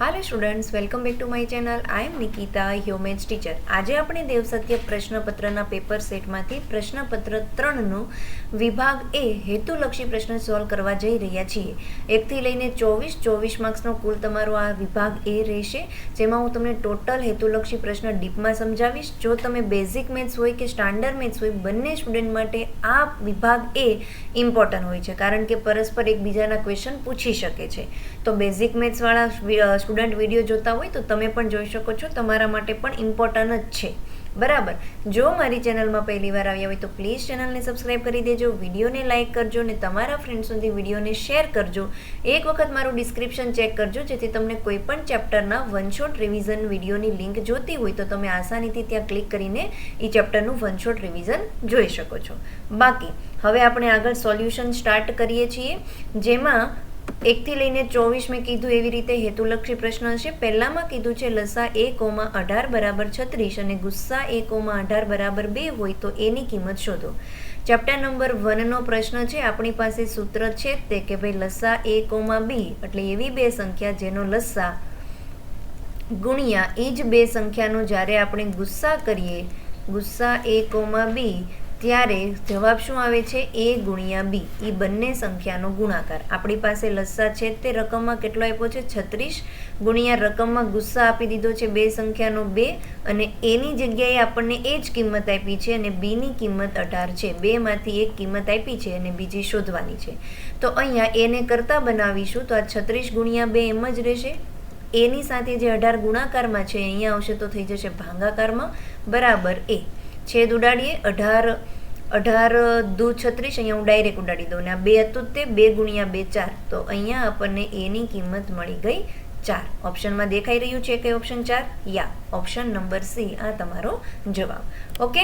Hello students welcome back to my channel I am Nikita હ્યુમેન્સ teacher આજે આપણે દેવસત્ય પ્રશ્નપત્રના paper સેટમાંથી પ્રશ્નપત્ર ત્રણનો વિભાગ એ હેતુલક્ષી પ્રશ્ન સોલ્વ કરવા જઈ રહ્યા છીએ. એકથી લઈને ચોવીસ ચોવીસ માર્ક્સનો કુલ તમારો આ વિભાગ એ રહેશે, જેમાં હું તમને ટોટલ હેતુલક્ષી પ્રશ્ન ડીપમાં સમજાવીશ. જો તમે બેઝિક મેથ્સ હોય કે સ્ટાન્ડર્ડ મેથ્સ હોય, બંને સ્ટુડન્ટ માટે આ વિભાગ એ ઇમ્પોર્ટન્ટ હોય છે, કારણ કે પરસ્પર એકબીજાના ક્વેશ્ચન પૂછી શકે છે. તો બેઝિક મેથ્સવાળા સ્ટુડન્ટ વીડિયો જોતા હોય તો તમે પણ જોઈ શકો છો. તમારા માટે પણ ઇમ્પોર્ટન્ટ જ છે. બરાબર? જો મારી ચેનલમાં પહેલી વાર આવ્યા હોય તો પ્લીઝ ચેનલને સબસ્ક્રાઇબ કરી દેજો, વિડીયોને લાઇક કરજો અને તમારા ફ્રેન્ડ સુધી વિડીયોને શેર કરજો. એક વખત મારું ડિસ્ક્રિપ્શન ચેક કરજો, જેથી તમને કોઈ પણ ચેપ્ટરના વન શોટ રિવિઝન વિડીયોની લિંક જોતી હોય તો તમે આસાનીથી ત્યાં ક્લિક કરીને એ ચેપ્ટરનું વન શોટ રિવિઝન જોઈ શકો છો. બાકી, હવે આપણે આગળ સોલ્યુશન સ્ટાર્ટ કરીએ છીએ. જેમાં એકથી લઈને ચોવીસ કીધું એવી રીતે હેતુલક્ષી પ્રશ્ન છે. પહેલામાં કીધું છે, લસા એ કોમાં અઢાર બરાબર છત્રીસ અને ગુસ્સા એ કોમાં અઢાર બરાબર બે હોય તો એની કિંમત શોધો. ચેપ્ટર નંબર વનનો પ્રશ્ન છે. આપણી પાસે સૂત્ર છે તે કે ભાઈ લસા એ કોમાં બી એટલે એવી બે સંખ્યા જેનો લસા ગુણ્યા એ જ બે સંખ્યાનો જ્યારે આપણે ગુસ્સા કરીએ, ગુસ્સા એ કોમાં બી ત્યારે જવાબ શું આવે છે? એ ગુણ્યા બી. એ બંને સંખ્યાનો ગુણાકાર. આપણી પાસે લસ્સા છે તે રકમમાં કેટલો આપ્યો છે? છત્રીસ. ગુણ્યા રકમમાં ગુસ્સા આપી દીધો છે બે સંખ્યાનો બે. અને એની જગ્યાએ આપણને એ જ કિંમત આપી છે અને બીની કિંમત અઢાર છે. બેમાંથી એક કિંમત આપી છે અને બીજી શોધવાની છે. તો અહીંયા એને કરતાં બનાવીશું તો આ છત્રીસ ગુણ્યા બે એમ જ રહેશે. એની સાથે જે અઢાર ગુણાકારમાં છે, અહીંયા આવશે તો થઈ જશે ભાંગાકારમાં. બરાબર એ. છેદ ઉડાડીએ, અઢાર અઢાર દુ છત્રીસ, અહીંયા હું ડાયરેક્ટ ઉડાડી દઉં ને આ બે હતું તે, બે ગુણ્યા બે ચાર. તો અહીંયા આપણને એની કિંમત મળી ગઈ ચાર. ઓપ્શનમાં દેખાઈ રહ્યું છે કે ઓપ્શન ચાર? યા ઓપ્શન નંબર સી આ તમારો જવાબ. ઓકે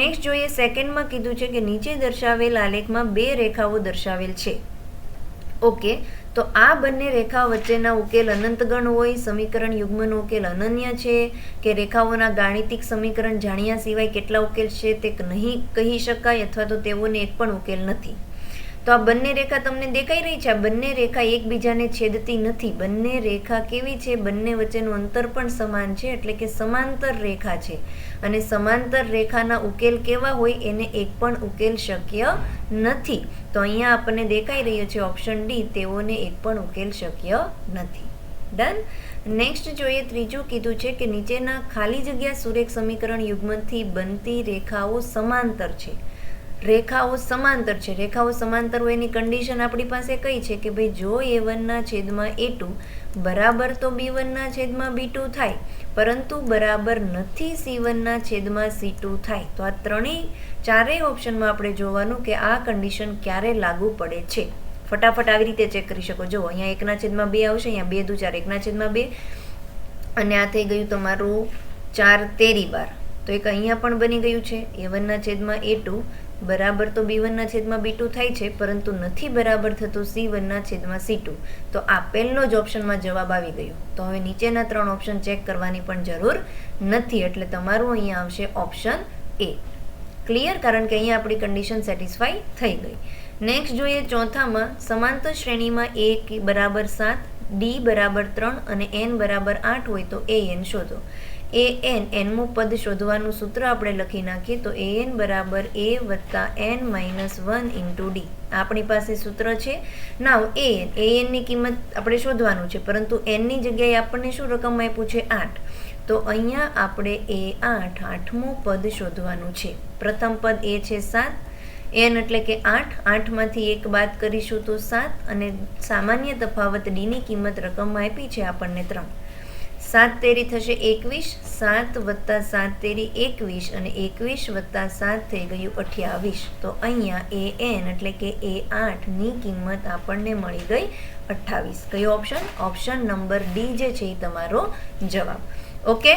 નેક્સ્ટ જોઈએ સેકન્ડમાં કીધું છે કે નીચે દર્શાવેલ આલેખમાં બે રેખાઓ દર્શાવેલ છે. ઓકે તો આ બંને રેખા વચ્ચેના ઉકેલ અનંતગણ હોય, સમીકરણ યુગ્મનો ઉકેલ અનન્ય છે, કે રેખાઓના ગાણિતિક સમીકરણ જાણ્યા સિવાય કેટલા ઉકેલ છે તે નહીં કહી શકાય અથવા તો તેઓને એક પણ ઉકેલ નથી. તો આ બંને રેખા તમને દેખાઈ રહી છે? આ બંને રેખા એકબીજાને છેદતી નથી. બંને રેખા કેવી છે? બંને વચ્ચેનું અંતર પણ સમાન છે, એટલે કે સમાંતર રેખા છે. અને સમાંતર રેખાના ઉકેલ કેવા હોય એને એક પણ ઉકેલ શક્ય નથી. તો અહીંયા આપણને દેખાઈ રહ્યો છે ઓપ્શન ડી તેઓને એક પણ ઉકેલ શક્ય નથી. ડન નેક્સ્ટ જોઈએ ત્રીજું કીધું છે કે નીચેના ખાલી જગ્યા સુરેખ સમીકરણ યુગ્મથી બનતી રેખાઓ સમાંતર છે. રેખાઓ સમાંતર છે. રેખાઓ સમાંતર હોય એની કન્ડિશન આપણી પાસે કઈ છે કે ભાઈ જો એ વનના છેદમાં એ ટુ બરાબર તો બી વનના છેદમાં બી ટુ થાય. પરંતુ બરાબર નથી સી વનના છેદમાં સી ટુ થાય. તો આ ત્રણેય, ચારેય ઓપ્શનમાં આપણે જોવાનું કે આ કન્ડિશન ક્યારે લાગુ પડે છે. ફટાફટ આવી રીતે ચેક કરી શકો. જો અહીંયા એકના છેદમાં બે આવશે, અહીંયા બે દુ ચાર, એકના છેદમાં બે. અને આ થઈ ગયું તમારું ચાર તેરી બાર. તો એક અહીંયા પણ બની ગયું છે એ વનના છેદમાં એ ટુ બરાબર તો બી વનના છેદમાં બી ટુ થાય છે, પરંતુ નથી બરાબર થતું સી વનના છેદમાં સી ટુ. તો આ પહેલો જ ઓપ્શનમાં જવાબ આવી ગયો. તો હવે નીચેના ત્રણ ઓપ્શન ચેક કરવાની પણ જરૂર નથી, એટલે તમારું અહીંયા આવશે ઓપ્શન એ. ક્લિયર? કારણ કે અહીંયા આપણી કન્ડિશન સેટિસ્ફાઈ થઈ ગઈ. નેક્સ્ટ જોઈએ ચોથામાં સમાંતર શ્રેણીમાં એ બરાબર સાત, ડી બરાબર ત્રણ અને એન બરાબર આઠ હોય તો એ એન શોધો. એ એન, એનમું પદ શોધવાનું સૂત્ર આપણે લખી નાખીએ તો એ એન બરાબર એ વત્તા N minus one into D. આપણી પાસે સૂત્ર છે. નાવ એ એન, એ એનની કિંમત આપણે શોધવાનું છે, પરંતુ એનની જગ્યાએ આપણને શું રકમ આપ્યું છે? આઠ. તો અહીંયા આપણે એ આઠ, આઠમું પદ શોધવાનું છે. પ્રથમ પદ એ છે સાત. એન એટલે કે આઠ. આઠમાંથી એક બાદ કરીશું તો સાત. અને સામાન્ય તફાવત ડીની કિંમત રકમમાં આપી છે આપણને ત્રણ. સાત તેરી થશે એકવીસ, સાત વત્તા સાત તેરી એકવીસ અને એકવીસ વત્તા સાત થઈ ગયું અઠ્યાવીસ. તો અહીંયા એ એન એટલે કે એ આઠની કિંમત આપણને મળી ગઈ અઠ્ઠાવીસ. કયો ઓપ્શન ઓપ્શન નંબર ડી જે છે એ તમારો જવાબ. ઓકે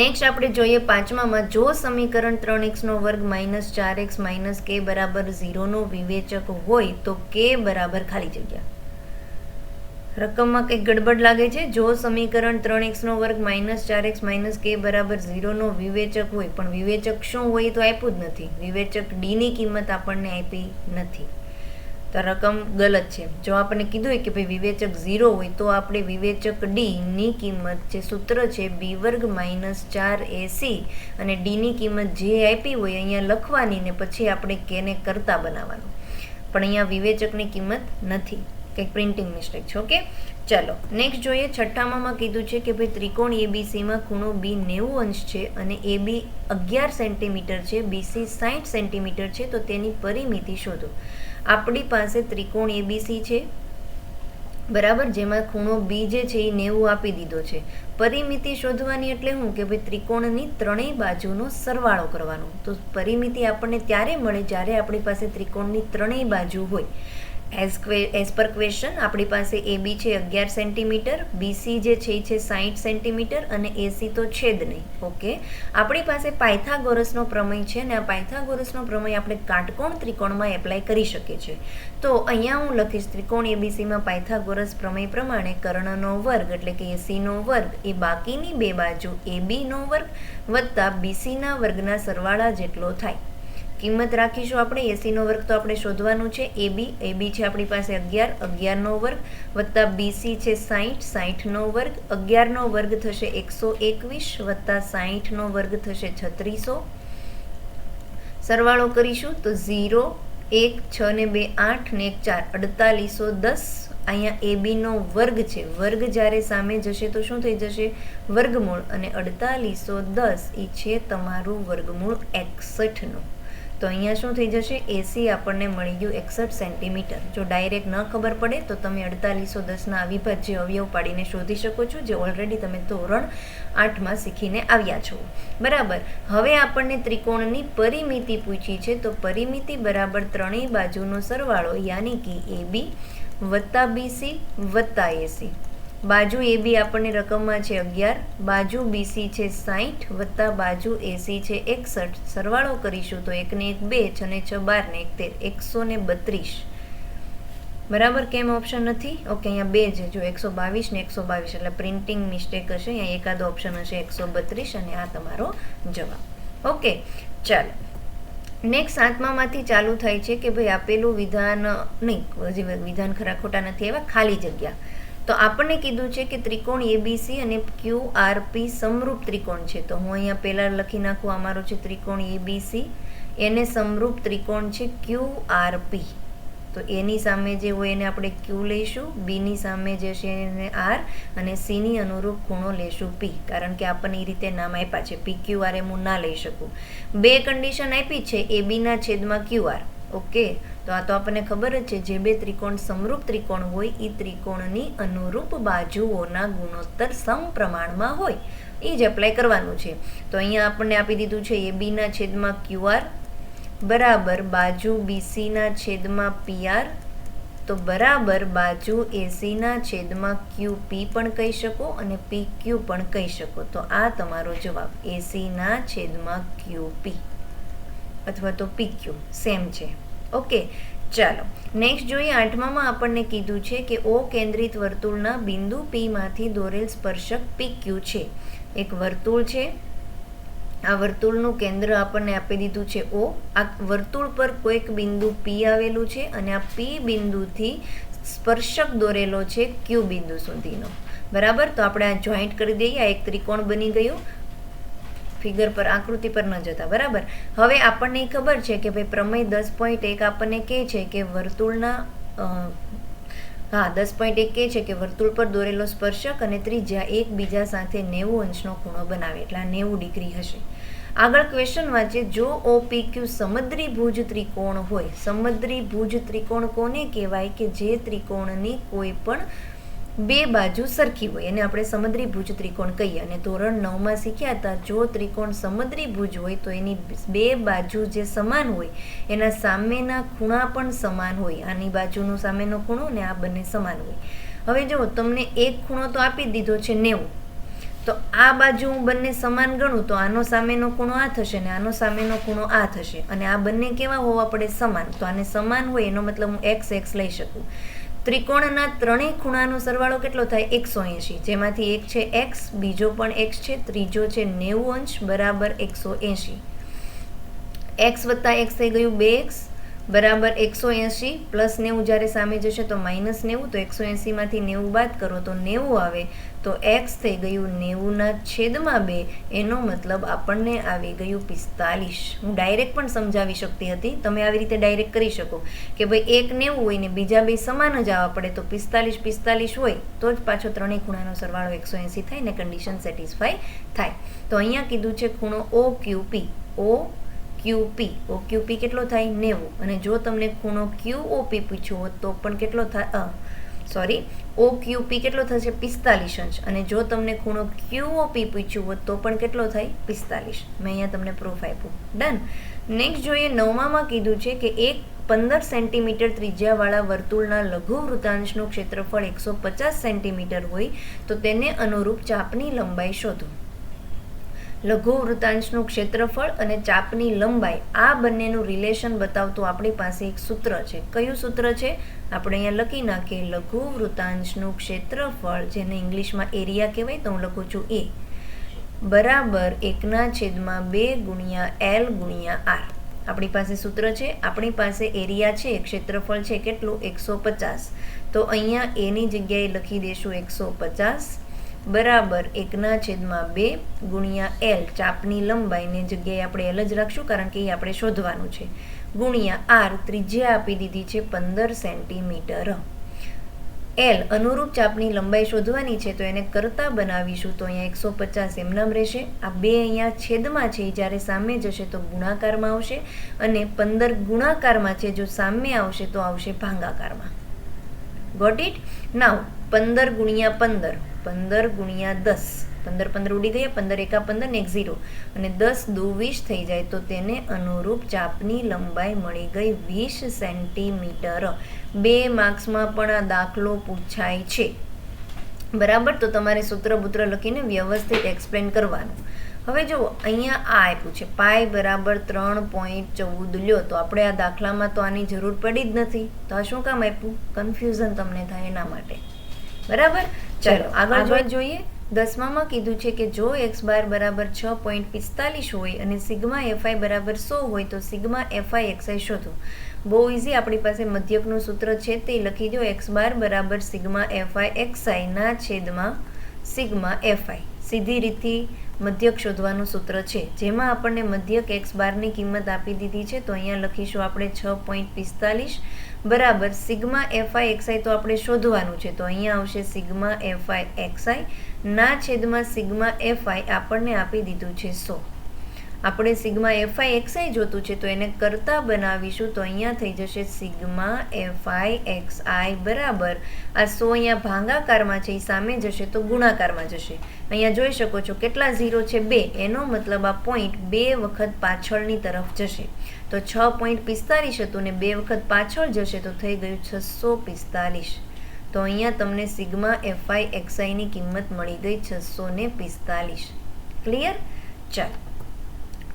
નેક્સ્ટ આપણે જોઈએ પાંચમામાં, જો સમીકરણ ત્રણ એક્સનો વર્ગ માઇનસ ચાર એક્સ માઇનસ કે બરાબર ઝીરોનો વિવેચક હોય તો કે બરાબર ખાલી જગ્યા. રકમમાં કંઈક ગડબડ લાગે છે? જો સમીકરણ ત્રણ એક્સનો વર્ગ માઇનસ ચાર એક્સ માઇનસ કે બરાબર ઝીરોનો વિવેચક હોય, પણ વિવેચક શું હોય તો આપ્યું જ નથી. વિવેચક ડીની કિંમત આપણને આપી નથી. તો રકમ ગલત છે. જો આપણને કીધું હોય કે ભાઈ વિવેચક ઝીરો હોય, તો આપણે વિવેચક ડીની કિંમત જે સૂત્ર છે, બી વર્ગ માઇનસ ચાર એસી અને ડીની કિંમત જે આપી હોય અહીંયા લખવાની ને પછી આપણે કેને કરતા બનાવવાનું. પણ અહીંયા વિવેચકની કિંમત નથી. કંઈક પ્રિન્ટિંગ મિસ્ટેક છે, ઓકે? ચલો, નેક્સ્ટ જોઈએ, છઠ્ઠામાં કીધું છે કે ભાઈ ત્રિકોણ એબીસીમાં ખૂણો બી નેવું અંશ છે અને એ બી અગિયાર સેન્ટીમીટર છે બીસી સાઠ સેન્ટીમીટર છે, તો તેની પરિમિતિ શોધો. આપણી પાસે ત્રિકોણ એબીસી છે, બરાબર? જેમાં ખૂણો બી જે છે એ નેવું આપી દીધો છે. પરિમિતિ શોધવાની એટલે શું? કે ભાઈ ત્રિકોણની ત્રણેય બાજુનો સરવાળો કરવાનો. તો પરિમિતિ આપણને ત્યારે મળે જ્યારે આપણી પાસે ત્રિકોણની ત્રણેય બાજુ હોય. એઝ એઝ પર ક્વેશ્ચન આપણી પાસે એ બી છે અગિયાર સેન્ટીમીટર બીસી જે છે એ છે સાહીઠ સેન્ટીમીટર અને એસી તો છે જ નહીં. ઓકે આપણી પાસે પાયથાગોરસનો પ્રમેય છે અને આ પાયથાગોરસનો પ્રમેય આપણે કાટકોણ ત્રિકોણમાં એપ્લાય કરી શકીએ છીએ. તો અહીંયા હું લખીશ ત્રિકોણ એબીસીમાં પાયથાગોરસ પ્રમેય પ્રમાણે કર્ણનો વર્ગ એટલે કે એસીનો વર્ગ, એ બાકીની બે બાજુ એ બીનો વર્ગ વત્તા બીસીના વર્ગના સરવાળા જેટલો થાય. કિંમત રાખીશું આપણે. એસીનો વર્ગ તો આપણે શોધવાનું છે. એ બી એ બી છે આપણી પાસે અગિયાર, અગિયારનો વર્ગ વત્તા બીસી છે સાહીઠ સાહીઠનો વર્ગ. અગિયારનો વર્ગ થશે એકસો એકવીસ વત્તા સાહીઠનો વર્ગ થશે છત્રીસો. સરવાળો કરીશું તો ઝીરો, એક, છ ને બે, આઠ ને એક, ચાર. અડતાલીસો દસ. અહીંયા એ બીનો વર્ગ છે. વર્ગ જ્યારે સામે જશે તો શું થઈ જશે? વર્ગમૂળ. અને અડતાલીસો દસ એ છે તમારું વર્ગમૂળ એકસઠનું. તો અહીંયા શું થઈ જશે? એસી આપણને મળી ગયું એકસઠ સેન્ટીમીટર. જો ડાયરેક્ટ ન ખબર પડે, તો તમે અડતાલીસો દસના અવિભાજ્ય અવયવ પાડીને શોધી શકો છો, જે ઓલરેડી તમે ધોરણ આઠમાં શીખીને આવ્યા છો. બરાબર. હવે આપણને ત્રિકોણની પરિમિતિ પૂછી છે, તો પરિમિતિ બરાબર ત્રણેય બાજુનો સરવાળો યાની કે એ બી વત્તા બીસી વત્તા એસી બાજુ એ બી આપણને રકમમાં છે અગિયાર, બાજુ બીસી છે સાહીઠ વત્તા બાજુ એસી છે એકસઠ. સરવાળો કરીશું તો એકને એક બે છ ને છ બાર ને એક તેર એકસો ને બત્રીસ. બરાબર કેમ ઓપ્શન નથી? ઓકે અહીંયા બે છે. જો એકસો બાવીસ ને એકસો બાવીસ, એટલે પ્રિન્ટિંગ મિસ્ટેક હશે. અહીંયા એકાદો ઓપ્શન હશે એકસો બત્રીસ અને આ તમારો જવાબ. ઓકે ચાલો. નેક્સ્ટ સાતમામાંથી ચાલુ થાય છે કે ભાઈ આપેલું વિધાન, નહીં વિધાન ખરા ખોટા નથી એવા ખાલી જગ્યા. તો આપણને કીધું છે કે ત્રિકોણ એબીસી અને ક્યુ આર પી સમરૂપ ત્રિકોણ છે. તો હું અહીંયા પહેલાં લખી નાખું, અમારો છે ત્રિકોણ એબીસી એને સમરૂપ ત્રિકોણ છે ક્યુ આર પી તો એની સામે જે હોય એને આપણે ક્યુ લઈશું બીની સામે જે છે એને આર અને સીની અનુરૂપ ખૂણો લેશું પી કારણ કે આપણને એ રીતે નામ આપ્યા છે. પી ક્યુ આર એમ હું ના લઈ શકું. બે કન્ડિશન આપી છે એ બીના છેદમાં ક્યુ આર ઓકે તો આ તો આપણને ખબર જ છે, જે બે ત્રિકોણ સમરૂપ ત્રિકોણ હોય એ ત્રિકોણની અનુરૂપ બાજુઓના ગુણોત્તર સમપ્રમાણમાં હોય. એ જ એપ્લાય કરવાનું છે. તો અહીંયા આપણને આપી દીધું છે, એ બીના છેદમાં ક્યુઆર બરાબર બાજુ બીસીના છેદમાં પીઆર તો બરાબર બાજુ એસીના છેદમાં ક્યુ પી પણ કહી શકો અને પી ક્યુ પણ કહી શકો. તો આ તમારો જવાબ એસીના છેદમાં ક્યુ પી અથવા તો પી ક્યુ, સેમ છે. ઓકે ચાલો. નેક્સ્ટ જોઈએ આઠમામાં આપણને કીધું છે કે ઓ કેન્દ્રિત વર્તુળના બિંદુ પીમાંથી દોરેલ સ્પર્શક પી ક્યુ છે. એક વર્તુળ છે. આ વર્તુળનું કેન્દ્ર આપણને આપી દીધું છે ઓ આ વર્તુળ પર કોઈક બિંદુ પી આવેલું છે અને આ પી બિંદુથી સ્પર્શક દોરેલો છે ક્યુ બિંદુ સુધીનો. બરાબર? તો આપણે આ જોઈન્ટ કરી દઈએ. આ એક ત્રિકોણ બની ગયું. ફિગર પર, આકૃતિ પર ન જતા, બરાબર? હવે આપણને ખબર છે કે ભાઈ પ્રમેય દસ પોઈન્ટ એક આપણને કહે છે કે વર્તુળના હા, દસ પોઈન્ટ એક કહે છે કે વર્તુળ પર દોરેલો સ્પર્શક અને ત્રિજ્યા એકબીજા સાથે નેવું અંશનો ખૂણો બનાવે, એટલે આ નેવું ડિગ્રી હશે. આગળ ક્વેશ્ચન વાંચે, જો ઓ પી ક્યુ સમદ્રી ભુજ ત્રિકોણ હોય સમદ્રી ભુજ ત્રિકોણ કોને કહેવાય? કે જે ત્રિકોણની કોઈ પણ બે બાજુ સરખી હોય. એને આપણે સમદ્રી ભુજ ત્રિકોણ કહીએ અને ધોરણ નવમાં શીખ્યા હતા, જો ત્રિકોણ સમદ્રી ભુજ હોય તો એની બે બાજુ જે સમાન હોય, એના સામેના ખૂણા પણ સમાન હોય. આની બાજુનો સામેનો ખૂણો ને આ બંને સમાન હોય. હવે જો તમને એક ખૂણો તો આપી દીધો છે નેવું. તો આ બાજુ હું બંને સમાન ગણું તો આનો સામેનો ખૂણો આ થશે ને આનો સામેનો ખૂણો આ થશે. અને આ બંને કેવા હોવા પડે? સમાન. તો આને સમાન હોય એનો મતલબ હું એક્સ એક્સ લઈ શકું. ત્રિકોણના ત્રણેય ખૂણાનો સરવાળો કેટલો થાય? એકસો એંશી. જેમાંથી એક છે એક્સ બીજો પણ એક્સ છે, ત્રીજો છે નેવું અંશ, બરાબર એકસો એંશી. એક્સ વત્તા એક્સ થઈ ગયું બે એક્સ, બરાબર એકસો એંશી, પ્લસ નેવું જ્યારે સામે જશે તો માઇનસ નેવું, તો એકસો એંશીમાંથી નેવું બાદ કરો તો નેવું આવે. તો એક્સ થઈ ગયું નેવુંના છેદમાં બે, એનો મતલબ આપણને આવી ગયું પિસ્તાલીસ. હું ડાયરેક્ટ પણ સમજાવી શકતી હતી. તમે આવી રીતે ડાયરેક્ટ કરી શકો કે ભાઈ એક નેવું હોય ને બીજા બે સમાન જ આવવા પડે, તો પિસ્તાલીસ પિસ્તાલીસ હોય, તો જ પાછો ત્રણેય ખૂણાનો સરવાળો એકસો એંસી થાય ને કન્ડિશન સેટિસ્ફાય થાય. તો અહીંયા કીધું છે ખૂણો ઓ ક્યુપી ઓ ક્યુપી ઓ ક્યુપી કેટલો થાય? નેવું. અને જો તમને ખૂણો ક્યુ ઓપી પૂછ્યો હોત તો પણ કેટલો થાય સોરી ઓ ક્યુપી કેટલો થશે? પિસ્તાલીસ અંશ. અને જો તમને ખૂણો ક્યુઓપી પૂછ્યું હોત, તો પણ કેટલો થાય? પિસ્તાલીસ. મેં અહીંયા તમને પ્રૂફ આપ્યું. ડન નેક્સ્ટ જોઈએ નવમામાં કીધું છે કે એક પંદર સેન્ટીમીટર ત્રિજ્યાવાળા વર્તુળના લઘુ વૃતાંશનું ક્ષેત્રફળ એકસો પચાસ સેન્ટીમીટર હોય, તો તેને અનુરૂપ ચાપની લંબાઈ શોધો. લઘુ વૃતાંશનું ક્ષેત્રફળ અને ચાપની લંબાઈ, આ બંનેનું રિલેશન બતાવતું આપણી પાસે એક સૂત્ર છે. કયું સૂત્ર છે? આપણે અહીંયા લખી નાખીએ, લઘુ વૃતાંશનું ક્ષેત્રફળ, જેને ઇંગ્લિશમાં એરિયા કહેવાય, તો હું લખું છું એ. બરાબર એકના છેદમાં બે ગુણ્યા એલ ગુણ્યા આર. આપણી પાસે સૂત્ર છે, આપણી પાસે એરિયા છે, ક્ષેત્રફળ છે, કેટલું? એકસો પચાસ. તો અહીંયા એની જગ્યાએ લખી દઈશું એકસો પચાસ. બરાબર એકના છેદમાં બે ગુણ્યા એલ. ચાપની લંબાઈને જગ્યાએ આપણે એલ જ રાખશું કારણ કે એ આપણે શોધવાનું છે. ગુણ્યા આર ત્રિજ્યા આપી દીધી છે પંદર સેન્ટીમીટર. એલ અનુરૂપ ચાપની લંબાઈ શોધવાની છે તો એને કરતા બનાવીશું તો અહીંયા એકસો પચાસ એમનામ રહેશે. આ બે અહીંયા છેદમાં છે જ્યારે સામે જશે તો ગુણાકારમાં આવશે અને પંદર ગુણાકારમાં છે, જો સામે આવશે તો આવશે ભાંગાકારમાં. ગોટ ઇટ નાવ પંદર ગુણ્યા પંદર. પંદર ગુણ્યા દસ. પંદર પંદર ઉડી ગયા, પંદર એકા પંદર ને એક ઝીરો અને દસ દુ વીસ થઈ જાય તો તેને અનુરૂપ ચાપની લંબાઈ મળી ગઈ વીસ સેન્ટીમીટર. બે માર્ક્સમાં પણ આ દાખલો પૂછાય છે. બરાબર? તો તમારે સૂત્ર બુત્ર લખીને વ્યવસ્થિત એક્સપ્લેન કરવાનું. હવે જુઓ, અહીંયા આ આપ્યું છે. પાય બરાબર ત્રણ પોઈન્ટ ચૌદ લ્યો. તો આપણે આ દાખલામાં તો આની જરૂર પડી જ નથી. તો આ શું કામ આપ્યું? કન્ફ્યુઝન તમને થાય એના માટે. બરાબર? ચલો આગળ જોઈએ. દસમામાં કીધું છે કે જો એક્સ બાર બરાબર છ પોઈન્ટ પિસ્તાલીસ હોય અને સિગ્મા એફઆઈ બરાબર સો હોય તો સિગ્મા એફઆઈ એક્સઆઈ શોધો. બહુ ઇઝી આપણી પાસે મધ્યકનું સૂત્ર છે તે લખી દો એક્સ બાર બરાબર સિગ્મા એફઆઈ એક્સઆઈના છેદમાં સિગ્મા એફઆઈ. સીધી રીતથી મધ્યક શોધવાનું સૂત્ર છે. જેમાં આપણને મધ્યક એક્સ બારની કિંમત આપી દીધી છે તો અહીંયા લખીશું આપણે છ પોઈન્ટ પિસ્તાલીસ. બરાબર, સિગ્મા એફઆઈ એક્સઆઈ તો આપણે શોધવાનું છે. તો અહીંયા આવશે સિગ્મા એફઆઈ એક્સઆઈ ના છેદમાં સિગ્મા એફઆઈ આપણને આપી દીધું છે સો. આપણે સિગ્મા એફઆઈ એક્સઆઈ જોતું છે, તો એને કરતા બનાવીશું તો અહીંયા થઈ જશે સિગ્મા એફઆઈ એક્સ આઈ બરાબર. આ સો અહીંયા ભાંગાકારમાં છે એ સામે જશે તો ગુણાકારમાં જશે. અહીંયા જોઈ શકો છો કેટલા ઝીરો છે, બે. એનો મતલબ આ પોઈન્ટ બે વખત પાછળની તરફ જશે. તો છ પોઈન્ટ પિસ્તાલીસ હતું ને બે વખત પાછળ જશે તો થઈ ગયું છસો પિસ્તાલીસ તો અહીંયા તમને સિગ્મા એફઆઈ એક્સઆઈની કિંમત મળી ગઈ છસો ને પિસ્તાલીસ ક્લિયર? ચાલો.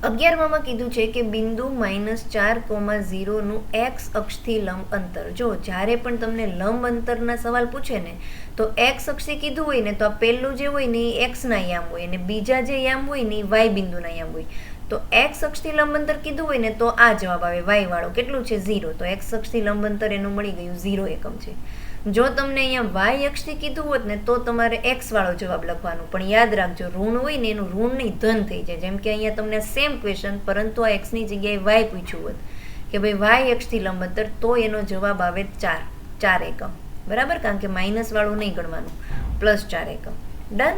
અગિયારમાં કીધું છે કે બિંદુ માઇનસ ચાર કોમા ઝીરોનું એક્સ અક્ષથી લંબ અંતર. જો જ્યારે પણ તમને લંબ અંતરના સવાલ પૂછે ને, તો એક્સ અક્ષથી કીધું હોય ને, તો આ પહેલું જે હોય ને, એ એક્સના યામ હોય અને બીજા જે યામ હોય ને, એ વાય બિંદુના યામ હોય. તો એક્સ અક્ષથી લંબ અંતર કીધું હોય ને, તો આ જવાબ આવે. વાય વાળો કેટલું છે? ઝીરો. તો એક્સ અક્ષથી લંબ અંતર એનું મળી ગયું ઝીરો એકમ છે. જો તમને અહીંયા વાય અક્ષથી કીધું હોત ને, તો તમારે એક્સ વાળો જવાબ લખવાનો. પણ યાદ રાખજો, ઋણ હોય ને એનું ઋણ નહીં, ધન થઈ જાય. જેમ કે અહીંયા તમને સેમ ક્વેશ્ચન પરંતુ આ એક્સની જગ્યાએ વાય પૂછ્યું હોત કે ભાઈ, વાય અક્ષથી લંબ તો એનો જવાબ આવે ચાર ચાર એકમ. બરાબર? કારણ કે માઇનસ વાળું નહીં ગણવાનું. પ્લસ ચાર એકમ. ડન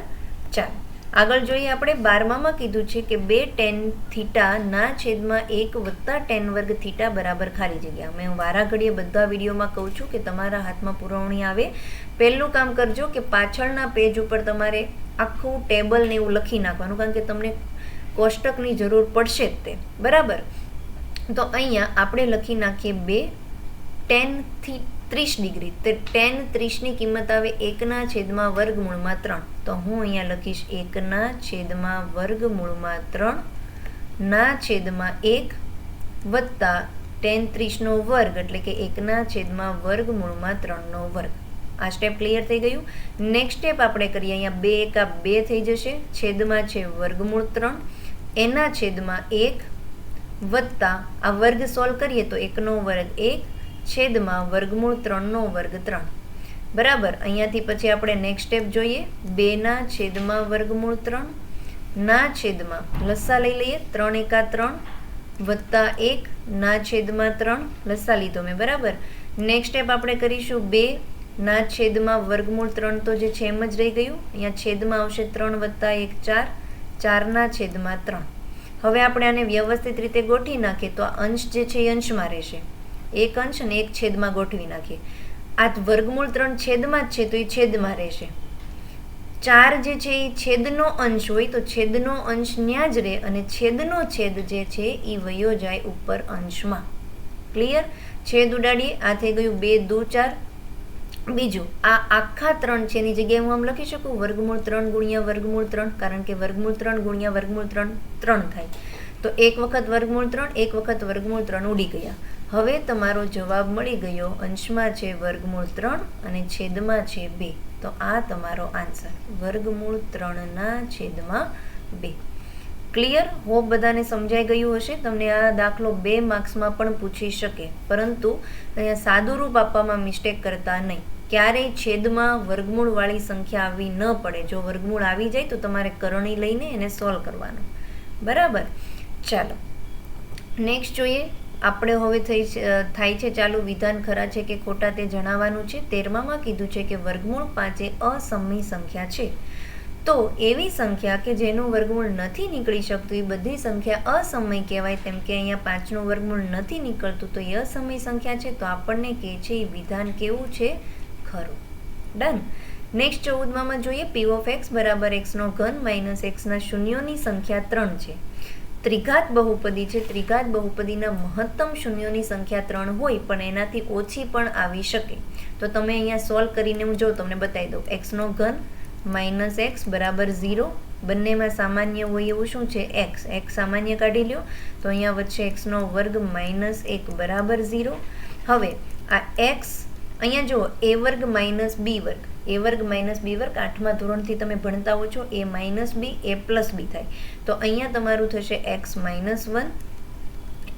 ચાલો. આગળ જોઈએ આપણે બારમામાં કીધું છે કે બે ટેન થીટા ના છેદમાં એક વત્તા ટેન વર્ગ થીટા બરાબર ખાલી જગ્યા. મેં વારા ઘડીએ બધા વિડીયોમાં કહું છું કે તમારા હાથમાં પુરવણી આવે. પહેલું કામ કરજો કે પાછળના પેજ ઉપર તમારે આખું ટેબલ ને એવું લખી નાખવાનું, કારણ કે તમને કોષ્ટકની જરૂર પડશે જ તે. બરાબર? તો અહીંયા આપણે લખી નાખીએ બે ટેનથી ત્રીસ ડિગ્રી. તે ટેન ત્રીસની કિંમત આવે એકના છેદમાં વર્ગમૂળમાં ત્રણ. તો હું અહીંયા લખીશ એકના છેદમાં વર્ગમૂળમાં ત્રણ, ના છેદમાં એક વત્તા ટેન ત્રીસનો વર્ગ, એટલે કે એકના છેદમાં વર્ગમૂળમાં ત્રણનો વર્ગ. આ સ્ટેપ ક્લિયર થઈ ગયું? નેક્સ્ટ સ્ટેપ આપણે કરીએ, અહીંયા બે એકા બે થઈ જશે. છેદમાં છે વર્ગમૂળ ત્રણ, એના છેદમાં એક વત્તા. આ વર્ગ સોલ્વ કરીએ તો એકનો વર્ગ એક છેદમાં વર્ગમૂળ ત્રણનો વર્ગ ત્રણ. બરાબર? અહીંયાથી પછી આપણે નેક્સ્ટ સ્ટેપ જોઈએ. બેના છેદમાં વર્ગમૂળ ત્રણ, ના છેદમાં લસ્સા લઈ લઈએ, ત્રણ એકા ત્રણ, વત્તા એક, ના છેદમાં ત્રણ લસ્સા લીધો મેં, બરાબર? નેક્સ્ટ સ્ટેપ આપણે કરીશું બે, ના છેદમાં વર્ગમૂળ ત્રણ તો જે છે એમ જ રહી ગયું. અહીંયા છેદમાં આવશે ત્રણ વત્તા એક ચાર ચારના છેદમાં ત્રણ. હવે આપણે આને વ્યવસ્થિત રીતે ગોઠવી નાખીએ તો આ અંશ જે છે એ અંશમાં રહેશે. એક અંશ અને એક છેદમાં ગોઠવી નાખીએ. આ વર્ગમૂળ ત્રણ છેદમાં જ છે, તો એ છેદમાં રહેશે. ચાર જે છે, એ છેદનો અંશ હોય, તો છેદનો અંશ ન્યા જ રહે અને છેદનો છેદ જે છે, એ વયો જાય ઉપર અંશમાં. ક્લિયર છેદ ઉડાડીએ, આ થઈ ગયું બે, દુ, ચાર. બીજું, આ આખા ત્રણ છે એની જગ્યાએ હું આમ લખી શકું? વર્ગમૂળ ત્રણ ગુણ્યા વર્ગમૂળ ત્રણ, કારણ કે વર્ગમૂળ ત્રણ ગુણ્યા વર્ગમૂળ ત્રણ ત્રણ થાય. તો એક વખત વર્ગમૂળ ત્રણ, એક વખત વર્ગમૂળ ત્રણ ઉડી ગયા. હવે તમારો જવાબ મળી ગયો અંશમાં છે વર્ગમૂળ ત્રણ અને છેદમાં છે બે. તો આ તમારો આન્સર. વર્ગમૂળ ત્રણના છેદમાં બે. ક્લિયર હોપ બધાને સમજાઈ ગયું હશે? તમને આ દાખલો બે માર્ક્સમાં પણ પૂછી શકે. પરંતુ અહીંયા સાદુરૂપ આપવામાં મિસ્ટેક કરતા નહીં. ક્યારેય છેદમાં વર્ગમૂળવાળી સંખ્યા આવી ન પડે. જો વર્ગમૂળ આવી જાય તો તમારે કરણી લઈને એને સોલ્વ કરવાનું. બરાબર? ચાલો. નેક્સ્ટ જોઈએ. આપણે હવે થઈ થાય છે ચાલુ વિધાન ખરા છે કે ખોટા તે જણાવવાનું છે? તેરમામાં કીધું છે કે વર્ગમૂળ પાંચ એ અસમની સંખ્યા છે. તો એવી સંખ્યા કે જેનું વર્ગમૂળ નથી નીકળી શકતું, એ બધી સંખ્યા અસમય કહેવાય. તેમ કે અહીંયા પાંચનું વર્ગમૂળ નથી નીકળતું, તો એ અસમય સંખ્યા છે? તો આપણને કહે છે એ વિધાન કેવું છે? ખરું. ડન. નેક્સ્ટ ચૌદમાં જોઈએ. પી ઓફ એક્સ બરાબર એક્સનો ઘન માઇનસ એક્સના શૂન્યોની સંખ્યા ત્રણ છે. ત્રિઘાત બહુપદી છે. ત્રિઘાત બહુપદીના મહત્તમ શૂન્યોની સંખ્યા ત્રણ હોય પણ એનાથી ઓછી પણ આવી શકે. તો તમે અહીંયા સોલ્વ કરીને હું જો તમને બતાવી દઉં. એક્સનો ઘન માઇનસ એક્સ બરાબર ઝીરો બંનેમાં સામાન્ય હોય એવું શું છે? એક્સ એક્સ સામાન્ય કાઢી લ્યો. તો અહીંયા વચ્ચે એક્સનો વર્ગ માઇનસ એક બરાબર ઝીરો હવે આ એક્સ અહીંયા જુઓ એ વર્ગ માઇનસ બી વર્ગ. એ વર્ગ માઇનસ બી વર્ગ, આઠમા ધોરણથી તમે ભણતા હો છો, એ માઇનસ બી, એ પ્લસ બી થાય. તો અહીંયા તમારું થશે X minus one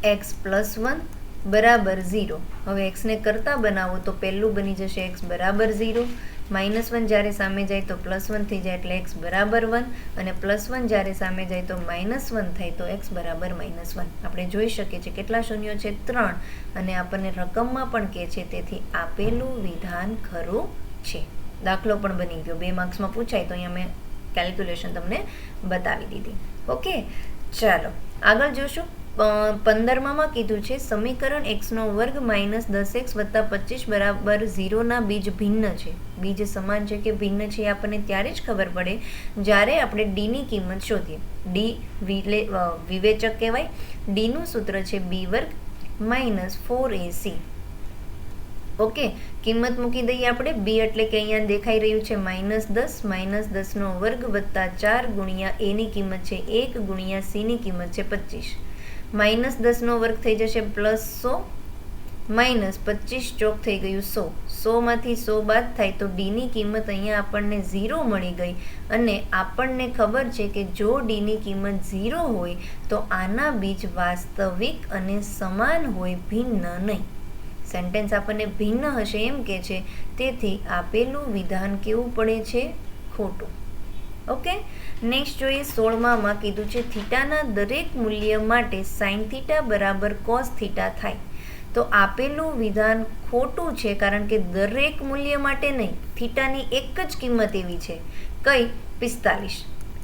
X plus one બરાબર ઝીરો. હવે એક્સને કરતા બનાવો તો પહેલું બની જશે એક્સ બરાબર ઝીરો. માઇનસ વન જ્યારે સામે જાય તો પ્લસ વન થઈ જાય એટલે એક્સ બરાબર વન અને પ્લસ વન જ્યારે સામે જાય તો માઇનસ વન થાય તો એક્સ બરાબર માઇનસ વન. આપણે જોઈ શકીએ છીએ કેટલા શૂન્યો છે? ત્રણ. અને આપણને રકમમાં પણ કહે છે, તેથી આપેલું વિધાન ખરું છે. દાખલો પણ બની ગયો. બે માર્ક્સમાં પૂછાય તો અહીંયા મેં કેલ્ક્યુલેશન તમને બતાવી દીધી. ઓકે ચાલો, આગળ જોશું. પંદરમાં કીધું છે, સમીકરણ એક્સનો વર્ગ માઇનસ દસ એક્સ વત્તા પચીસ બરાબર ઝીરોના બીજ ભિન્ન છે. બીજ સમાન છે કે ભિન્ન છે આપણને ત્યારે જ ખબર પડે જ્યારે આપણે ડીની કિંમત શોધીએ. ડી વિવેચક કહેવાય. ડીનું સૂત્ર છે બી વર્ગ માઇનસ ફોર એસી ઓકે, કિંમત મૂકી દઈએ આપણે. બી એટલે કે અહીંયા દેખાઈ રહ્યું છે માઇનસ દસ માઇનસ દસનો વર્ગ વત્તા ચાર ગુણ્યા એની કિંમત છે એક ગુણ્યા સીની કિંમત છે પચીસ. માઇનસ દસનો વર્ગ થઈ જશે પ્લસ સો માઇનસ પચીસ ચોક થઈ ગયું સો. સોમાંથી સો બાદ થાય તો ડીની કિંમત અહીંયા આપણને ઝીરો મળી ગઈ. અને આપણને ખબર છે કે જો ડીની કિંમત ઝીરો હોય, તો આના બીજ વાસ્તવિક અને સમાન હોય, ભિન્ન નહીં. સેન્ટેન્સ આપણને ભિન્ન હશે એમ કે છે. તેથી આપેલું વિધાન કેવું પડે છે? ખોટું. ઓકે નેક્સ્ટ જોઈએ સોળમામાં કીધું છે, થીટાના દરેક મૂલ્ય માટે સાઇન થીટા બરાબર કોસ થીટા થાય. તો આપેલું વિધાન ખોટું છે કારણ કે દરેક મૂલ્ય માટે નહીં, થીટાની એક જ કિંમત એવી છે. કઈ? પિસ્તાલીસ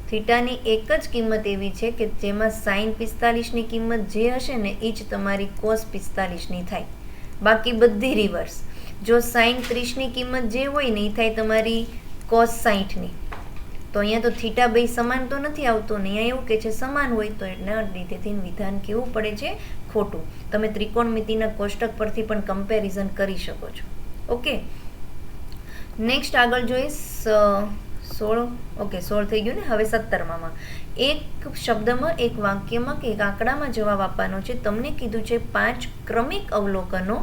થીટાની એક જ કિંમત એવી છે કે જેમાં સાઇન પિસ્તાલીસની કિંમત જે હશે ને એ જ તમારી કોસ પિસ્તાલીસની થાય. બાકી બધી રિવર્સ જો સાઈન ત્રીસની કિંમત જે હોય ને એ થાય તમારી કોસ સાહીઠની તો અહીંયા તો થીટા બે સમાન તો નથી આવતો ને અહીંયા એવું કે છે સમાન હોય તો એના લીધેથી વિધાન કેવું પડે છે? ખોટું. તમે ત્રિકોણમિતિના કોષ્ટક પરથી પણ કમ્પેરિઝન કરી શકો છો. ઓકે? નેક્સ્ટ આગળ જોઈએ સોળ. ઓકે, સોળ થઈ ગયું ને? હવે સત્તરમાં એક શબ્દમાં, એક વાક્યમાં કે એક આંકડામાં જવાબ આપવાનો છે. તમને કીધું છે પાંચ ક્રમિક અવલોકનો,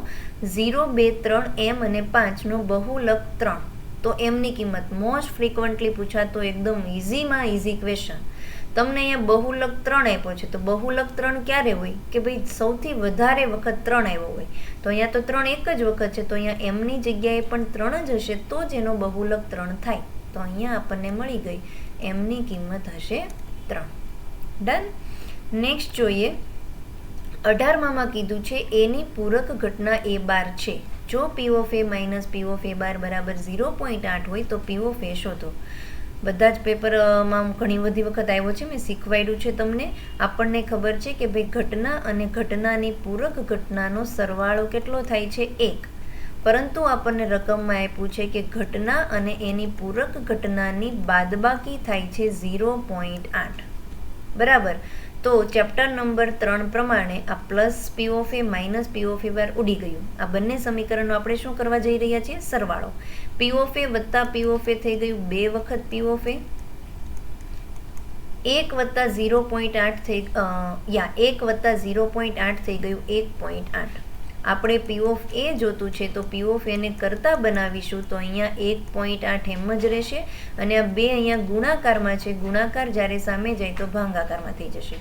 ઝીરો, બે, ત્રણ, એમ અને પાંચનો બહુલક ત્રણ. તો એમની કિંમત મોસ્ટ ફ્રિકવન્ટલી પૂછાતો એકદમ ઇઝીમાં ઇઝી ક્વેશ્ચન તમને અહીંયા બહુલક ત્રણ આપ્યો છે. તો બહુલક ત્રણ ક્યારે હોય? કે ભાઈ સૌથી વધારે વખત ત્રણ આવ્યો હોય. તો અહીંયા તો ત્રણ એક જ વખત છે. તો અહીંયા એમની જગ્યાએ પણ ત્રણ જ હશે તો જ એનો બહુલક ત્રણ થાય. તો અહીંયા આપણને મળી ગઈ. એમની કિંમત હશે ત્રણ ડન નેક્સ્ટ જોઈએ, અઢારમામાં કીધું છે, એની પૂરક ઘટના એ બાર છે. જો P of A minus P of A bar બરાબર ઝીરો પોઈન્ટ આઠ હોય, તો પી ઓફ એ શોધો. બધા જ પેપરમાં ઘણી બધી વખત આવ્યો છે, મેં શીખવાડ્યું છે તમને. આપણને ખબર છે કે ભાઈ ઘટના અને ઘટનાની પૂરક ઘટનાનો સરવાળો કેટલો થાય છે? એક. પરંતુ આપણને રકમમાં આપ્યું છે કે ઘટના અને એની પૂરક ઘટનાની બાદબાકી થાય છે ઝીરો પોઈન્ટ આઠ. બરાબર? તો ચેપ્ટર નંબર ત્રણ પ્રમાણે આ plus P of A minus P of A bar ઉડી ગયું. આ બંને સમીકરણો આપણે શું કરવા જઈ રહ્યા છીએ? સરવાળો. પી ઓફ એ વત્તા પી એ થઈ ગયું બે વખત પી એ. એક વત્તા ઝીરો પોઈન્ટ આઠ થઈ યા, એક વત્તા ઝીરો પોઈન્ટ આઠ થઈ ગયું એક પોઈન્ટ આઠ. આપણે પી ઓફ એ જોતું છે, તો પી ઓફ એને કરતા બનાવીશું તો અહીંયા એક પોઈન્ટ આઠ એમ જ રહેશે અને આ બે અહીંયા ગુણાકારમાં છે. ગુણાકાર જ્યારે સામે જાય તો ભાંગાકારમાં થઈ જશે.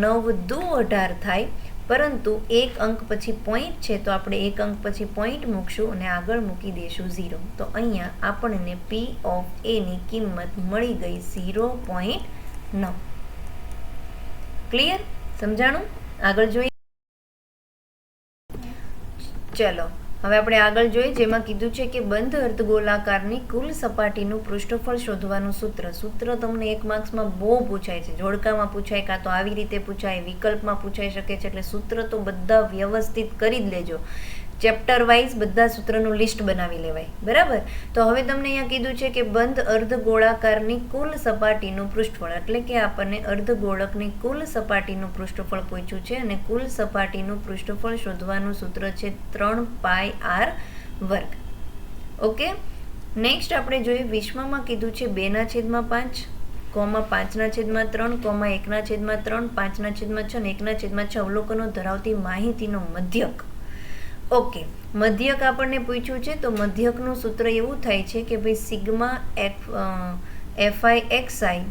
નવ દુ અઢાર થાય, પરંતુ એક અંક પછી પોઈન્ટ છે તો આપણે એક અંક પછી પોઈન્ટ મૂકશું અને આગળ મૂકી દઈશું ઝીરો તો અહીંયા આપણને પી ઓફ એની કિંમત મળી ગઈ ઝીરો પોઈન્ટ નવ. ક્લિયર સમજાણું? આગળ જોઈએ. ચલો, હવે આપણે આગળ જોઈએ, જેમાં કીધું છે કે બંધ અર્ધગોલાકારની કુલ સપાટીનું પૃષ્ઠફળ શોધવાનું સૂત્ર. સૂત્ર તમને એક માર્ક્સમાં બહુ પૂછાય છે. જોડકામાં પૂછાય, કાં તો આવી રીતે પૂછાય, વિકલ્પમાં પૂછાઈ શકે છે. એટલે સૂત્ર તો બધા વ્યવસ્થિત કરી જ લેજો. ચેપ્ટર વાઇઝ બધા સૂત્રનું લિસ્ટ બનાવી લેવાય. બરાબર? તો હવે તમને અહીંયા કીધું છે કે બંધ અર્ધ ગોળાકારની કુલ સપાટીનું પૃષ્ઠફળ. એટલે કે આપણને અર્ધગોળકની કુલ સપાટીનું પૃષ્ઠફળ પૂછ્યું છે અને કુલ સપાટીનું પૃષ્ઠફળ શોધવાનું સૂત્ર છે ત્રણ પાય આર વર્ગ. ઓકે? નેક્સ્ટ આપણે જોઈએ વિશ્વમાં કીધું છે બેના છેદમાં પાંચ, કોમાં પાંચના છેદમાં ત્રણ, કોમાં એકના છેદમાં ત્રણ, પાંચના છેદમાં છ અને એકના છેદમાં છ અવલોકનો ધરાવતી માહિતીનો મધ્યક. ઓકે. મધ્યક આપણને પૂછ્યું છે, તો મધ્યકનું સૂત્ર એવું થાય છે કે ભાઈ સિગ્મા એફ એફઆઈ એક્સઆઈ.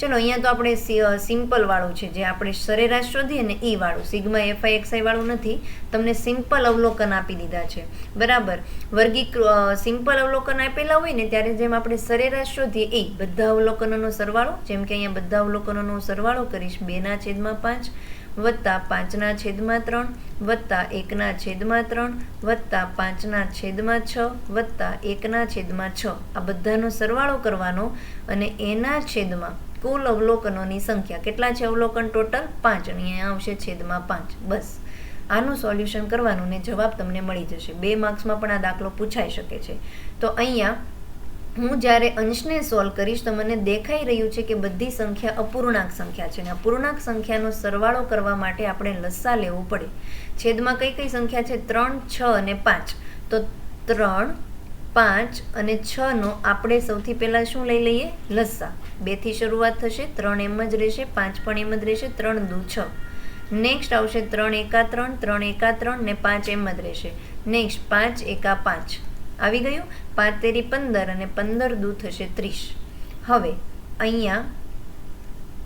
ચલો, અહીંયા તો આપણે સિમ્પલ વાળું છે, જે આપણે સરેરાશ શોધીએ ને એ વાળું. સિગ્મા એફઆઈ એક્સઆઈ વાળું નથી, તમને સિમ્પલ અવલોકન આપી દીધા છે. બરાબર? વર્ગીક સિમ્પલ અવલોકન આપેલા હોય ને, ત્યારે જેમ આપણે સરેરાશ શોધીએ એ બધા અવલોકનોનો સરવાળો, જેમ કે અહીંયા બધા અવલોકનોનો સરવાળો કરીશ, બેના છેદમાં પાંચ વત્તા પાંચના છેદમાં ત્રણ, વત્તા એકના છેદમાં ત્રણ, વત્તા પાંચના છેદમાં છ, વત્તા એકના છેદમાં છ. આ બધાનો સરવાળો કરવાનો અને એના છેદમાં કુલ અવલોકનોની સંખ્યા. કેટલા છે અવલોકન ટોટલ? પાંચ. અને અહીંયા આવશે છેદમાં પાંચ. બસ. આનું સોલ્યુશન કરવાનું ને જવાબ તમને મળી જશે. બે માર્ક્સમાં પણ આ દાખલો પૂછાઈ શકે છે. તો અહીંયા હું જ્યારે અંશને સોલ્વ કરીશ તો મને દેખાઈ રહ્યું છે કે બધી સંખ્યા અપૂર્ણાંક સંખ્યા છે અને અપૂર્ણાંક સંખ્યાનો સરવાળો કરવા માટે આપણે લસ્સા લેવું પડે. છેદમાં કઈ કઈ સંખ્યા છે? ત્રણ, છ અને પાંચ. તો ત્રણ, પાંચ અને છનો આપણે સૌથી પહેલાં શું લઈ લઈએ? લસ્સા. બેથી શરૂઆત થશે, ત્રણ એમ જ રહેશે, પાંચ પણ એમ જ રહેશે, ત્રણ દુ છ. નેક્સ્ટ આવશે ત્રણ એકા ત્રણ ત્રણ એકા ત્રણ ને પાંચ એમ જ રહેશે. નેક્સ્ટ પાંચ એકા પાંચ. આવી ગયું? પાંચ પંદર અને પંદર દૂ થશે ત્રીસ. હવે, અહીંયા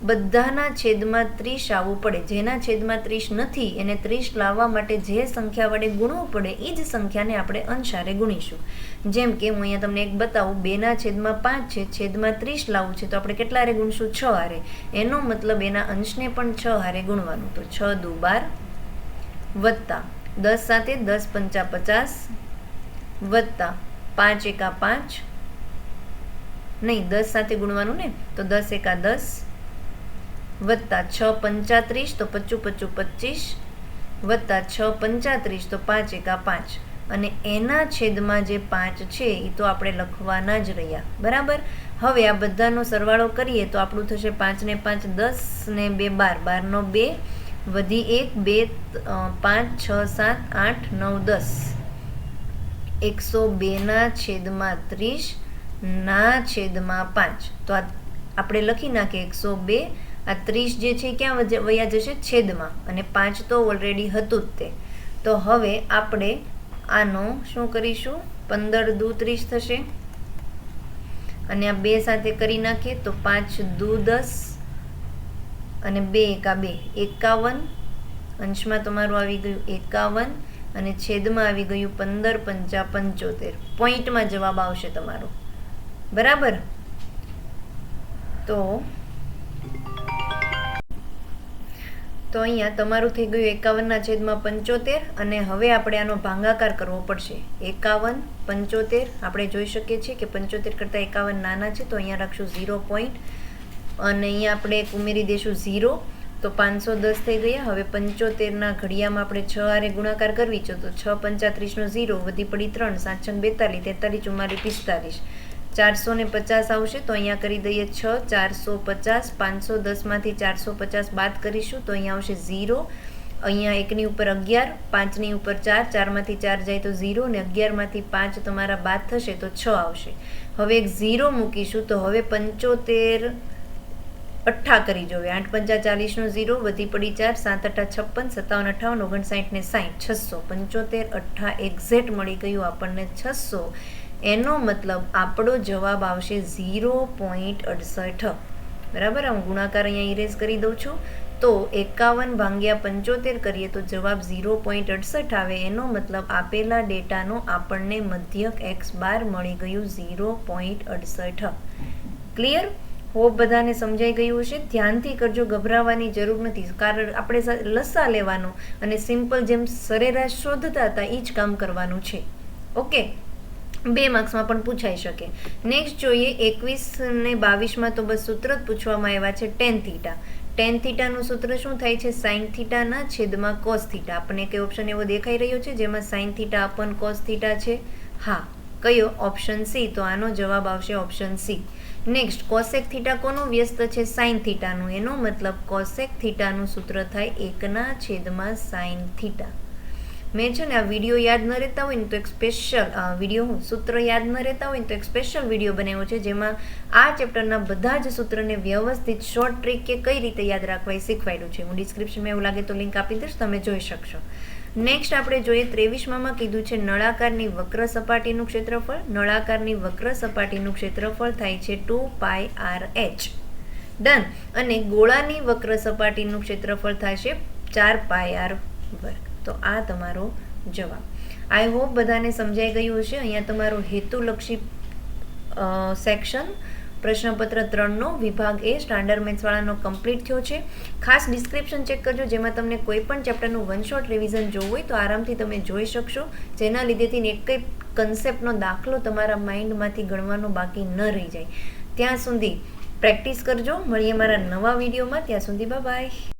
બધાના છેદમાં ત્રીસ આવવું પડે. જેના છેદમાં ત્રીસ નથી, એને ત્રીસ લાવવા માટે જે સંખ્યા વડે ગુણવું પડે એ જ સંખ્યાને આપણે અંશારે ગુણીશું. જેમ કે, હું અહીંયા તમને એક બતાવું. બેના છેદમાં પાંચ છે, છેદમાં ત્રીસ લાવવું છે, તો આપણે કેટલા હારે ગુણશું? છ હારે. એનો મતલબ એના અંશને પણ છ હારે ગુણવાનું. તો છ દુ બાર વત્તા દસ સાથે દસ પંચા પચાસ વત્તા પાંચ એકા પાંચ. નહીં, દસ સાથે ગુણવાનું ને? તો દસ એકા દસ. વત્તા છ પંચાત્રીસ, તો પચું પચું પચીસ. વત્તા છ પંચાત્રીસ, તો પાંચ એકા પાંચ. અને એના છેદમાં જે પાંચ છે એ તો આપણે લખવાના જ રહ્યા. બરાબર? હવે આ બધાનો સરવાળો કરીએ તો આપણું થશે પાંચ ને પાંચ, દસ ને બે, બાર. બારનો બે વધી એક, બે પાંચ, છ, સાત, આઠ, નવ, દસ. એકસો બેના છેદમાં ત્રીસ, ના છેદમાં પાંચ. તો આ આપણે લખી નાખીએ એકસો બે, આ ત્રીસ જે છે ક્યાં વયા જશે? છેદમાં. અને પાંચ તો ઓલરેડી હતું જ તે. તો હવે આપણે આનો શું કરીશું? પંદર દુ ત્રીસ થશે. અને આ બે સાથે કરી નાખીએ તો પાંચ દુ દસ, અને બે એકા બે. એકાવન. અંશમાં તમારું આવી ગયું એકાવન. અને છેદમાં આવી ગયું પંદર પંચા પંચોતેર. પોઈન્ટમાં જવાબ આવશે તમારો. બરાબર? તો? તો અહીંયા તમારું થઈ ગયું એકાવનના છેદમાં પંચોતેર અને હવે આપણે આનો ભાંગાકાર કરવો પડશે. એકાવન, પંચોતેર, આપણે જોઈ શકીએ છીએ કે પંચોતેર કરતાં એકાવન નાના છે, તો અહીંયા રાખશું ઝીરો પોઈન્ટ. અને અહીંયા આપણે ઉમેરી દઈશું ઝીરો. તો પાંચસો દસ થઈ ગયા. હવે પંચોતેરના ઘડિયામાં આપણે છ આરે ગુણાકાર કરવી છે, તો છ પંચાત્રીસનો ઝીરો વધી પડી ત્રણ, સાત છંગ બેતાલીસ, તેતાલીસ ચુમ્માલીસ પિસ્તાલીસ. ચારસો ને પચાસ આવશે, તો અહીંયા કરી દઈએ છ, ચારસો પચાસ, પાંચસો દસમાંથી ચારસો પચાસ બાદ કરીશું, તો અહીંયા આવશે ઝીરો. અહીંયા એકની ઉપર અગિયાર, પાંચની ઉપર ચાર, ચારમાંથી ચાર જાય તો ઝીરો, ને અગિયારમાંથી પાંચ તમારા બાદ થશે તો છ આવશે. હવે એક ઝીરો મૂકીશું, તો હવે પંચોતેર અઠ્ઠા કરી જોવે. આઠ પંચા ચાલીસનો ઝીરો, વધી પડી ચાર, સાત અઠ્ઠા છપ્પન, સત્તાવન અઠ્ઠાવન ઓગણસાઠ ને સાઠ, છસો પંચોતેર અઠ્ઠા એક્ઝેક્ટ મળી ગયું આપણને છસો. એનો મતલબ આપણો જવાબ આવશે ઝીરો પોઈન્ટ અડસઠ. બરાબર? હું ગુણાકાર અહીંયા ઇરેઝ કરી દઉં છું. તો એકાવન ભાંગ્યા પંચોતેર કરીએ તો જવાબ ઝીરો પોઈન્ટ અડસઠ આવે. એનો મતલબ આપેલા ડેટાનો આપણને મધ્યક એક્સ બાર મળી ગયું ઝીરો પોઈન્ટ અડસઠ. ક્લિયર હોપ બધાને સમજાઈ ગયું હશે. ધ્યાનથી કરજો, ગભરાવાની જરૂર નથી. કારણ આપણે લસા લેવાનો અને સિમ્પલ જેમ સરેરાશ શોધતા હતા એ જ કામ કરવાનું છે. ઓકે? બે માર્ક્સમાં પણ પૂછાઈ શકે. નેક્સ્ટ જોઈએ, એકવીસ ને બાવીસમાં તો બસ સૂત્ર જ પૂછવામાં આવ્યા છે, ટેન થીટા. ટેન થીટાનું સૂત્ર શું થાય છે? સાઇન થીટાના છેદમાં કોસ થીટા. આપણને કઈ ઓપ્શન એવો દેખાઈ રહ્યો છે, જેમાં sine theta upon cos theta છે. હા, કયો? Option C. તો આનો જવાબ આવશે option C. Next cosec theta કોનું વ્યસ્ત છે? સાઇન થીટાનું એનો મતલબ કોસેક થીટાનું સૂત્ર થાય એકના છેદમાં સાઇન થીટા મેં છે ને આ વીડિયો યાદ ન રહેતા હોય ને તો એક સ્પેશિયલ વીડિયો હું સૂત્ર યાદ ન રહેતા હોય ને તો એક સ્પેશિયલ વીડિયો બનાવ્યો છે જેમાં આ ચેપ્ટરના બધા જ સૂત્રને વ્યવસ્થિત શોર્ટ ટ્રીક કે કઈ રીતે યાદ રાખવા એ શીખવાડ્યું છે. હું ડિસ્ક્રિપ્શનમાં એવું લાગે તો લિંક આપી દઈશ, તમે જોઈ શકશો. નેક્સ્ટ આપણે જોઈએ ત્રેવીસમાં કીધું છે, નળાકારની વક્ર સપાટીનું ક્ષેત્રફળ. નળાકારની વક્ર સપાટીનું ક્ષેત્રફળ થાય છે two pi r h. Done અને ગોળાની વક્ર સપાટીનું ક્ષેત્રફળ થશે ચાર પાય આર વર્ગ. તો આ તમારો જવાબ. આઈ હોપ બધાને સમજાઈ ગયું હશે. અહીંયા તમારો હેતુલક્ષી સેક્શન પ્રશ્નપત્ર ત્રણનો વિભાગ એ સ્ટાન્ડર્ડ મેથ્સવાળાનો કમ્પ્લીટ થયો છે. ખાસ ડિસ્ક્રિપ્શન ચેક કરજો, જેમાં તમને કોઈ પણ ચેપ્ટરનું વન રિવિઝન જોવું હોય તો આરામથી તમે જોઈ શકશો. જેના લીધેથી એક કંઈ કન્સેપ્ટનો દાખલો તમારા માઇન્ડમાંથી ગણવાનો બાકી ન રહી જાય. ત્યાં સુધી પ્રેક્ટિસ કરજો. મળીએ મારા નવા વિડીયોમાં ત્યાં સુધી બાય